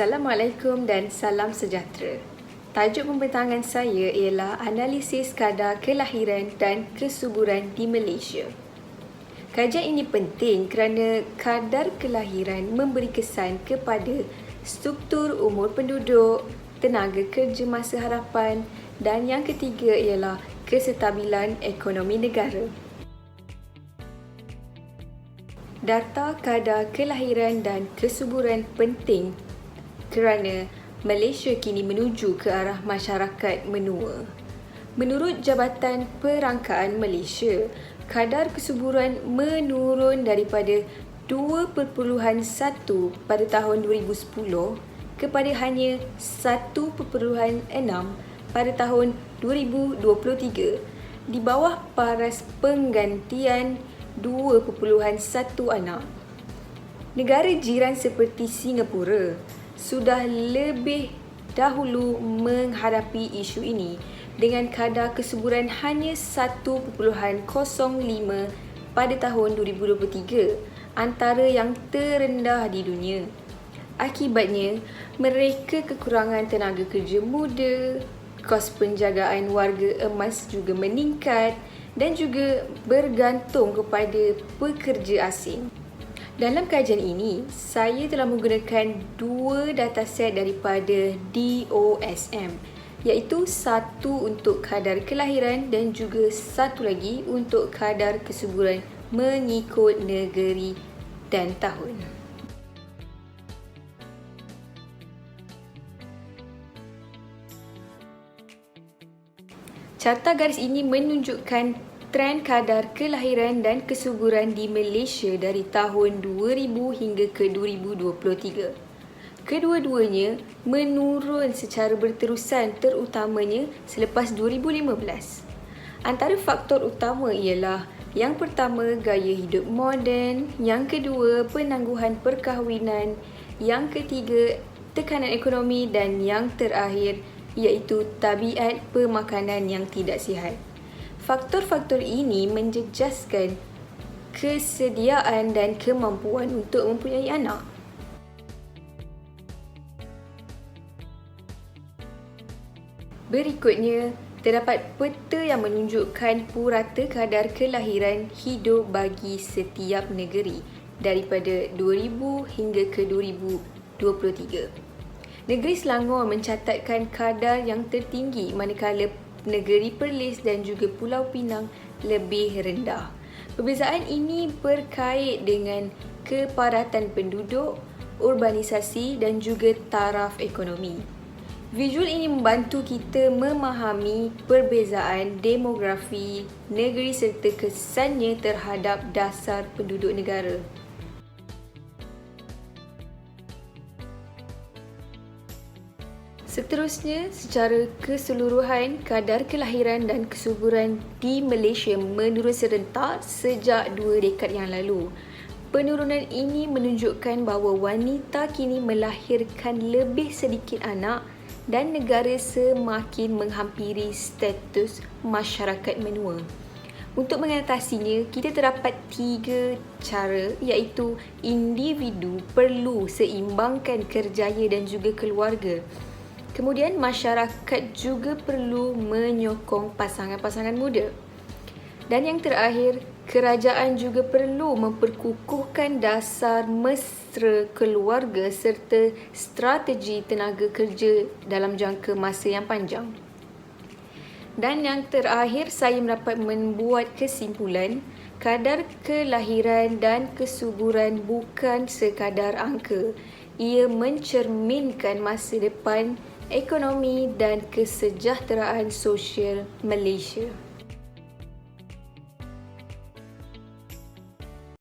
Assalamualaikum dan salam sejahtera. Tajuk pembentangan saya ialah analisis kadar kelahiran dan kesuburan di Malaysia. Kajian ini penting kerana kadar kelahiran memberi kesan kepada struktur umur penduduk, tenaga kerja masa harapan dan yang ketiga ialah kesestabilan ekonomi negara. Data kadar kelahiran dan kesuburan penting kerana Malaysia kini menuju ke arah masyarakat menua. Menurut Jabatan Perangkaan Malaysia, kadar kesuburan menurun daripada 2.1 pada tahun 2010 kepada hanya 1.6 pada tahun 2023 di bawah paras penggantian 2.1 anak. Negara jiran seperti Singapura sudah lebih dahulu menghadapi isu ini dengan kadar kesuburan hanya 1.05 pada tahun 2023 antara yang terendah di dunia. Akibatnya, mereka kekurangan tenaga kerja muda, kos penjagaan warga emas juga meningkat dan juga bergantung kepada pekerja asing. Dalam kajian ini, saya telah menggunakan dua dataset daripada DOSM iaitu satu untuk kadar kelahiran dan juga satu lagi untuk kadar kesuburan mengikut negeri dan tahun. Carta garis ini menunjukkan tren kadar kelahiran dan kesuburan di Malaysia dari tahun 2000 hingga ke 2023. Kedua-duanya menurun secara berterusan terutamanya selepas 2015. Antara faktor utama ialah yang pertama gaya hidup moden, yang kedua penangguhan perkahwinan, yang ketiga tekanan ekonomi dan yang terakhir iaitu tabiat pemakanan yang tidak sihat. Faktor-faktor ini menjejaskan kesediaan dan kemampuan untuk mempunyai anak. Berikutnya, terdapat peta yang menunjukkan purata kadar kelahiran hidup bagi setiap negeri daripada 2000 hingga ke 2023. Negeri Selangor mencatatkan kadar yang tertinggi manakala negeri Perlis dan juga Pulau Pinang lebih rendah. Perbezaan ini berkait dengan kepadatan penduduk, urbanisasi dan juga taraf ekonomi. Visual ini membantu kita memahami perbezaan demografi negeri serta kesannya terhadap dasar penduduk negara. Seterusnya, secara keseluruhan, kadar kelahiran dan kesuburan di Malaysia menurun serentak sejak dua dekad yang lalu. Penurunan ini menunjukkan bahawa wanita kini melahirkan lebih sedikit anak dan negara semakin menghampiri status masyarakat menua. Untuk mengatasinya, kita terdapat tiga cara iaitu individu perlu seimbangkan kerjaya dan juga keluarga. Kemudian masyarakat juga perlu menyokong pasangan-pasangan muda. Dan yang terakhir, kerajaan juga perlu memperkukuhkan dasar mesra keluarga serta strategi tenaga kerja dalam jangka masa yang panjang. Dan yang terakhir, saya mendapat membuat kesimpulan kadar kelahiran dan kesuburan bukan sekadar angka. Ia mencerminkan masa depan ekonomi dan kesejahteraan sosial Malaysia.